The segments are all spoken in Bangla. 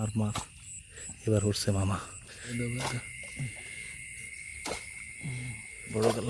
আর মা এবার উঠছে মামা। বড় গেল।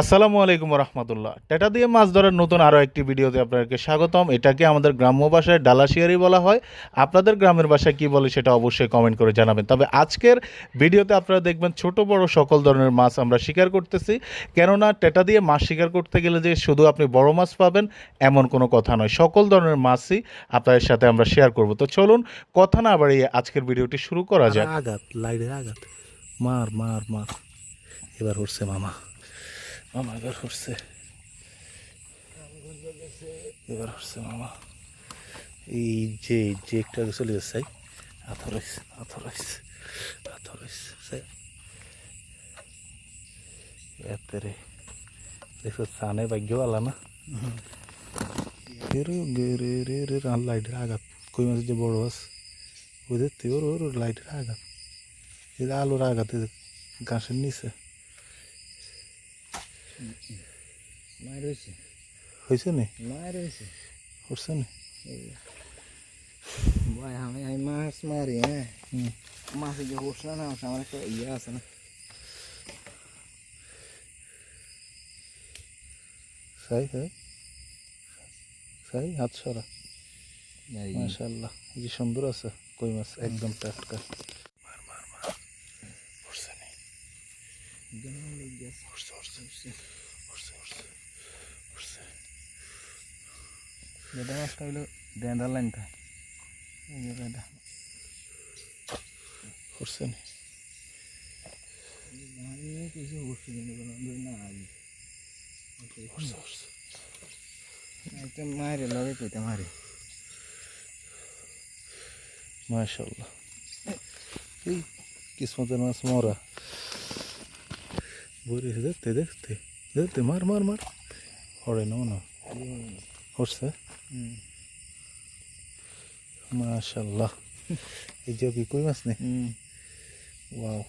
আসসালামু আলাইকুম রহমতুল্লাহ টেটা দিয়ে মাছ ধরার নতুন আরও একটি ভিডিওতে আপনাদেরকে স্বাগতম। এটাকে আমাদের গ্রাম্য ভাষায় ডালাশিয়ারি বলা হয়। আপনাদের গ্রামের ভাষায় কি বলে সেটা অবশ্যই কমেন্ট করে জানাবেন। তবে আজকের ভিডিওতে আপনারা দেখবেন ছোট, বড় সকল ধরনের মাছ আমরা শিকার করতেছি। কেননা টেটা দিয়ে মাছ শিকার করতে গেলে যে শুধু আপনি বড় মাছ পাবেন এমন কোনো কথা নয়। সকল ধরনের মাছই আপনাদের সাথে আমরা শেয়ার করব। তো চলুন কথা না বাড়িয়ে আজকের ভিডিওটি শুরু করা যাক। আঘাত লাইটের আঘাত। মার মার মার। এবার উঠছে মামা। মামা, এবার উঠছে এবার উঠছে মামা। এই যে যে একটা চলে যাচ্ছে আথর হয়েছে আথর হয়েছে আথর হয়েছে সেই। এতে রে দেখো, সানে না? রে রে রান লাইটের আঘাত। কই মাছ যে বড় মাছ ওই দেখতে, ওর ওর লাইটের আঘাত। আলোর আঘাত ঘাসের নিচে। মায়ের হয়েছে? হয়েছে নি? মায়ের হয়েছে? উঠছে নি? ভাই আমি আমি মাছ মারি হ্যাঁ? মাছে যে উঠছে না আমার একটা ইয়ে আছে না। সাই সাই। সাই হাত সরা। মাশাল্লাহ যে সুন্দর আছে কই মাছ একদম টাটকা। মার মার মার। নি? উঠছে উঠছে উঠছে উঠছে উঠছে উঠছে যেটা মাছটা হইল ডেন্ডার লাইনটা এটা উঠছে নি কিছু উঠছে না উঠছে উঠছে একটা মারে লগে কইতে মারে মাশাল্লাহ এই কিসমতের মাছ মরা বইরে দেখতে দেখতে দেখতে মার মার মার হরে না না হুম মাশাল্লাহ এই যে কি কই মাছ নেই ওয়াও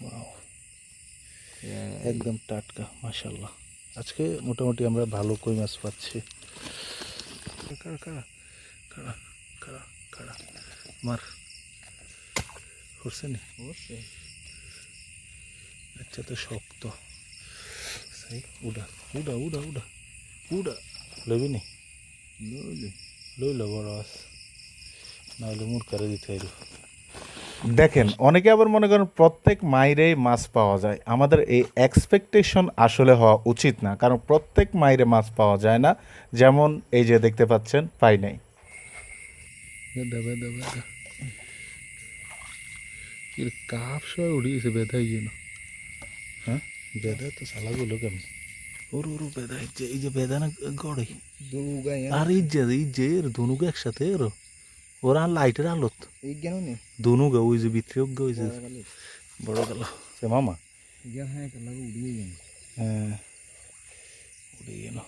ওয়াও একদম টাটকা মাশাল্লাহ আজকে মোটামুটি আমরা ভালো কই মাছ পাচ্ছি। কাড়া কাড়া কাড়া কাড়া কাড়া মার। হচ্ছে নি? অবশ্যই আচ্ছা তো শক্ত। সেই উডা উডা উডা উডা উডা। লবি নি লইলে বড় মাছ নাহলে মুরকারে দিতে হইল। দেখেন অনেকে আবার মনে করেন প্রত্যেক মাইরেই মাছ পাওয়া যায়। আমাদের এই এক্সপেকটেশন আসলে হওয়া উচিত না কারণ প্রত্যেক মাইরে মাছ পাওয়া যায় না। যেমন এই যে দেখতে পাচ্ছেন পাই নাই। কাপ সবাই উড়িয়েছে বেদা ইয়ে না বেদা তো সালাগুলো কেমন ওর ওর বেদা যে এই যে বেদা না গড়ে আর এই যে এর ধনুক একসাথে এর ওরা লাইটের আলোত ধনুক ওই যে ভিতরে ওই যে বড় গেল সে মামা হ্যাঁ উড়িয়ে গেল হ্যাঁ উড়ে গেল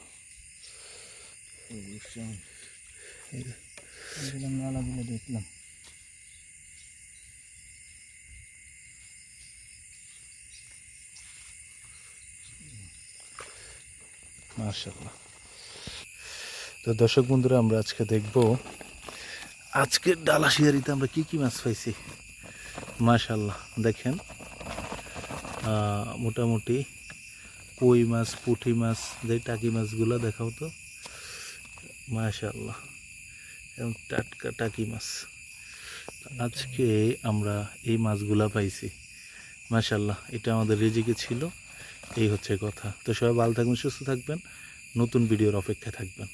দেখলাম মার্শাল্লাহ তো দর্শক বন্ধুরা, আমরা আজকে দেখব আজকের ডালাশিয়ারিতে আমরা কি কি মাছ পাইছি। মাশাল্লাহ দেখেন। মোটামুটি কই মাছ, পুঁটি মাছ, যে টাকি মাছগুলো দেখাও তো। মাশাল্লাহ এবং টাটকা টাকি মাছ। আজকে আমরা এই মাছগুলা পাইছি। মাশাল্লাহ এটা আমাদের রেজিকে ছিল। এই হচ্ছে কথা। তো সবাই ভালো থাকবেন সুস্থ থাকবেন। নতুন ভিডিওর অপেক্ষায় থাকবেন।